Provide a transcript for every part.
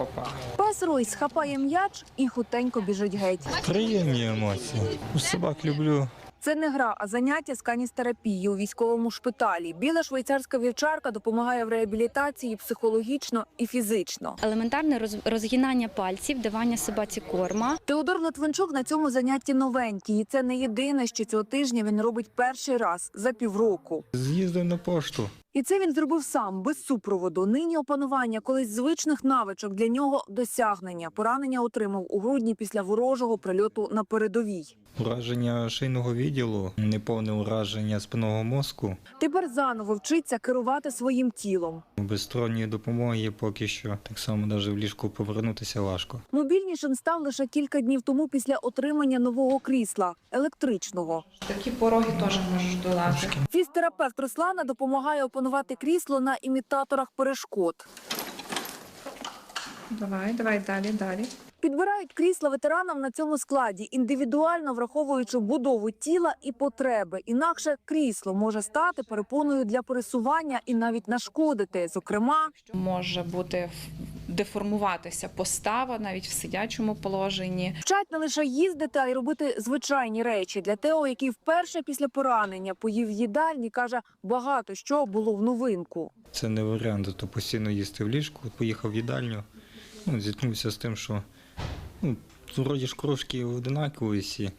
Опа. Пес Ройс хапає м'яч і хутенько біжить геть. Приємні емоції. Собак люблю. Це не гра, а заняття з каністерапії у військовому шпиталі. Біла швейцарська вівчарка допомагає в реабілітації психологічно і фізично. Елементарне роз- розгинання пальців, давання собаці корма. Теодор Литвинчук на цьому занятті новенький. І це не єдине, що цього тижня він робить перший раз за півроку. З'їздив на пошту. І це він зробив сам без супроводу. Нині опанування колись звичних навичок для нього досягнення. Поранення отримав у грудні після ворожого прильоту на передовій. Ураження шийного відділу, неповне ураження спинного мозку. Тепер заново вчиться керувати своїм тілом. Без сторонньої допомоги поки що так само навіть в ліжку повернутися важко. Мобільнішим став лише кілька днів тому після отримання нового крісла електричного. Такі пороги теж можеш долати. Фізтерапевт Руслана допомагає опанувати крісло на імітаторах перешкод. Давай, давай далі, далі. Підбирають крісла ветеранам на цьому складі, індивідуально враховуючи будову тіла і потреби. Інакше крісло може стати перепоною для пересування і навіть нашкодити. Зокрема, Може бути деформуватися постава навіть в сидячому положенні. вчать не лише їздити, а й робити звичайні речі. Для Тео, який вперше після поранення поїв в їдальні, каже, багато що було в новинку. Це не варіант, то постійно їсти в ліжку. Поїхав в їдальню, ну, зіткнувся з тим, що ну, вроді ж кружки одинакові всі.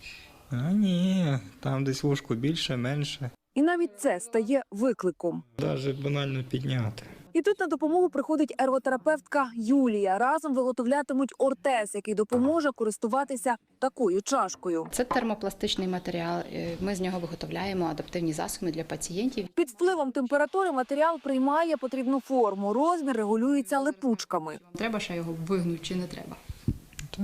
А ні, там десь ложку більше, менше. І навіть це стає викликом. Навіть банально підняти. І тут на допомогу приходить ерготерапевтка Юлія. Разом виготовлятимуть ортез, який допоможе користуватися такою чашкою. Це термопластичний матеріал. е, Ми з нього виготовляємо адаптивні засоби для пацієнтів. Під впливом температури матеріал приймає потрібну форму. Розмір регулюється липучками. Треба ще його вигнути чи не треба? Та,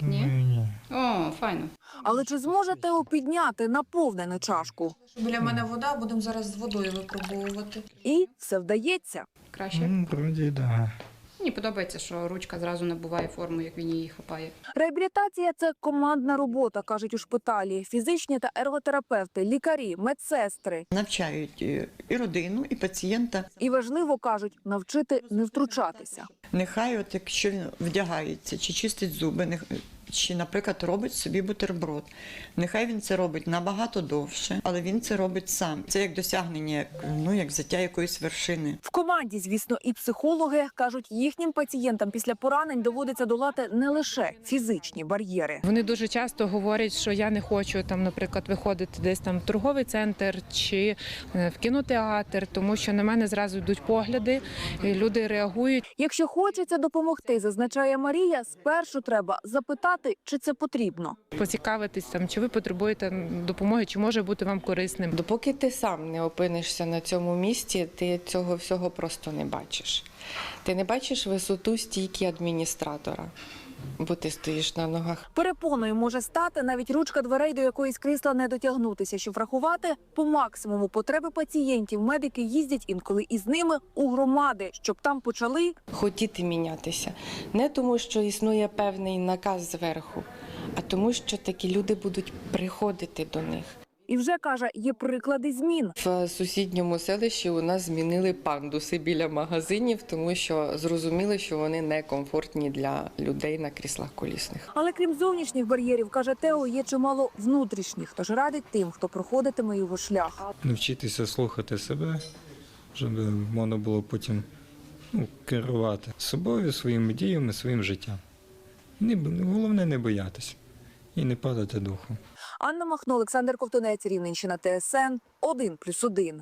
думаю, ні. О, файно. Але чи зможе Тео підняти наповнену чашку? Біля мене вода, будемо зараз з водою випробовувати. І все вдається. Краще. Ну, вроді, да. Мені подобається, що ручка зразу набуває форму, як він її хапає. Реабілітація це командна робота, кажуть у шпиталі. Фізичні та ерготерапевти, лікарі, медсестри. навчають і і родину, і пацієнта. І важливо кажуть навчити не втручатися. Нехай, от якщо він вдягається, чи чистить зуби, нех- чи, наприклад, робить собі бутерброд. Нехай він це робить набагато довше, але він це робить сам. Це як досягнення, як, ну як взяття якоїсь вершини. В команді, звісно, і психологи кажуть, їхнім пацієнтам після поранень доводиться долати не лише фізичні бар'єри. Вони дуже часто говорять, що я не хочу там, наприклад, виходити десь там в торговий центр чи е, в кінотеатр, тому що на мене зразу йдуть погляди, і люди реагують. Якщо хочеться допомогти, зазначає Марія, спершу треба запитати, чи це потрібно. Поцікавитись там, чи ви потребуєте допомоги, чи може бути вам корисним. Допоки ти сам не опинишся на цьому місці, ти цього всього просто не бачиш. Ти не бачиш висоту стійки адміністратора, бо ти стоїш на ногах. Перепоною може стати навіть ручка дверей, до якоїсь крісла не дотягнутися. Щоб врахувати по максимуму потреби пацієнтів, медики їздять інколи із ними у громади, щоб там почали Хотіти мінятися. Не тому, що існує певний наказ зверху, а тому, що такі люди будуть приходити до них. І вже каже, є приклади змін. В сусідньому селищі у нас змінили пандуси біля магазинів, тому що зрозуміли, що вони некомфортні для людей на кріслах колісних. Але крім зовнішніх бар'єрів, каже Тео, є чимало внутрішніх. Тож радить тим, хто проходитиме його шлях. Навчитися слухати себе, щоб можна було потім ну, керувати собою, своїми діями, своїм життям. Не, головне не боятися і не падати духом. Анна Махно, Олександр Ковтунець, Рівненщина, ТСН 1+,1.